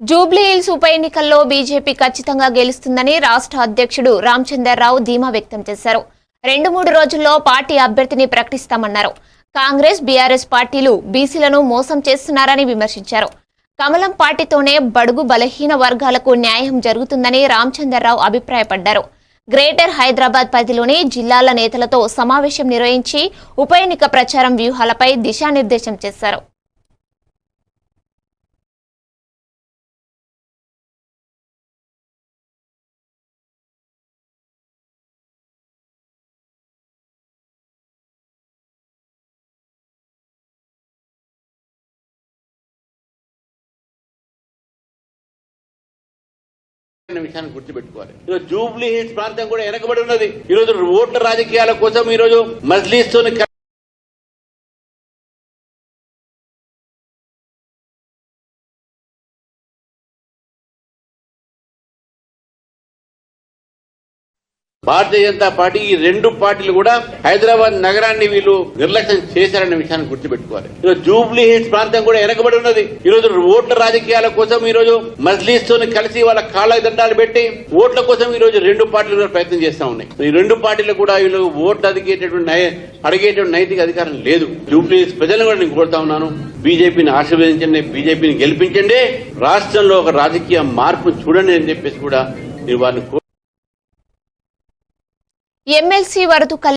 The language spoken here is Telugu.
జూబ్లీ హిల్స్ ఉప ఎన్నికల్లో బీజేపీ ఖచ్చితంగా గెలుస్తుందని రాష్ట్ర అధ్యక్షుడు రామచందర్రావు ధీమా వ్యక్తం చేశారు. రెండు మూడు రోజుల్లో పార్టీ అభ్యర్థిని ప్రకటిస్తామన్నారు. కాంగ్రెస్ బీఆర్ఎస్ పార్టీలు బీసీలను మోసం చేస్తున్నారని విమర్శించారు. కమలం పార్టీతోనే బడుగు బలహీన వర్గాలకు న్యాయం జరుగుతుందని రామచందర్రావు అభిప్రాయపడ్డారు. గ్రేటర్ హైదరాబాద్ పరిధిలోని జిల్లాల నేతలతో సమావేశం నిర్వహించి ఉప ఎన్నిక ప్రచారం వ్యూహాలపై దిశానిర్దేశం చేశారు. అనే విషయాన్ని గుర్తుపెట్టుకోవాలి. ఈరోజు జూబ్లీ హిల్స్ ప్రాంతం కూడా వెనకబడి ఉన్నది. ఈ రోజు ఓట్ల రాజకీయాల కోసం ఈ రోజు మజ్లీస్ భారతీయ జనతా పార్టీ ఈ రెండు పార్టీలు కూడా హైదరాబాద్ నగరాన్ని వీళ్ళు నిర్లక్ష్యం చేశారనే విషయాన్ని గుర్తుపెట్టుకోవాలి. ఈరోజు జూబ్లీ హిల్స్ ప్రాంతం కూడా వెనకబడి ఉన్నది. ఈ రోజు ఓట్ల రాజకీయాల కోసం ఈరోజు మజ్లీస్తో కలిసి వాళ్ళ కాళ్ళ దండాలు పెట్టి ఓట్ల కోసం ఈరోజు రెండు పార్టీలు కూడా ప్రయత్నం చేస్తా ఉన్నాయి. ఈ రెండు పార్టీలు కూడా వీళ్ళు ఓట్లు అడిగేటటువంటి నై- అడిగేటువంటి నైతిక అధికారం లేదు. జూబ్లీ హిల్స్ ప్రజలను కూడా నేను కోరుతా ఉన్నాను. బీజేపీని ఆశీర్వదించండి బీజేపీని గెలిపించండి. రాష్ట్రంలో ఒక రాజకీయ మార్పు చూడండి అని చెప్పేసి కూడా నేను వారిని ఎమ్మెల్సీ వరదు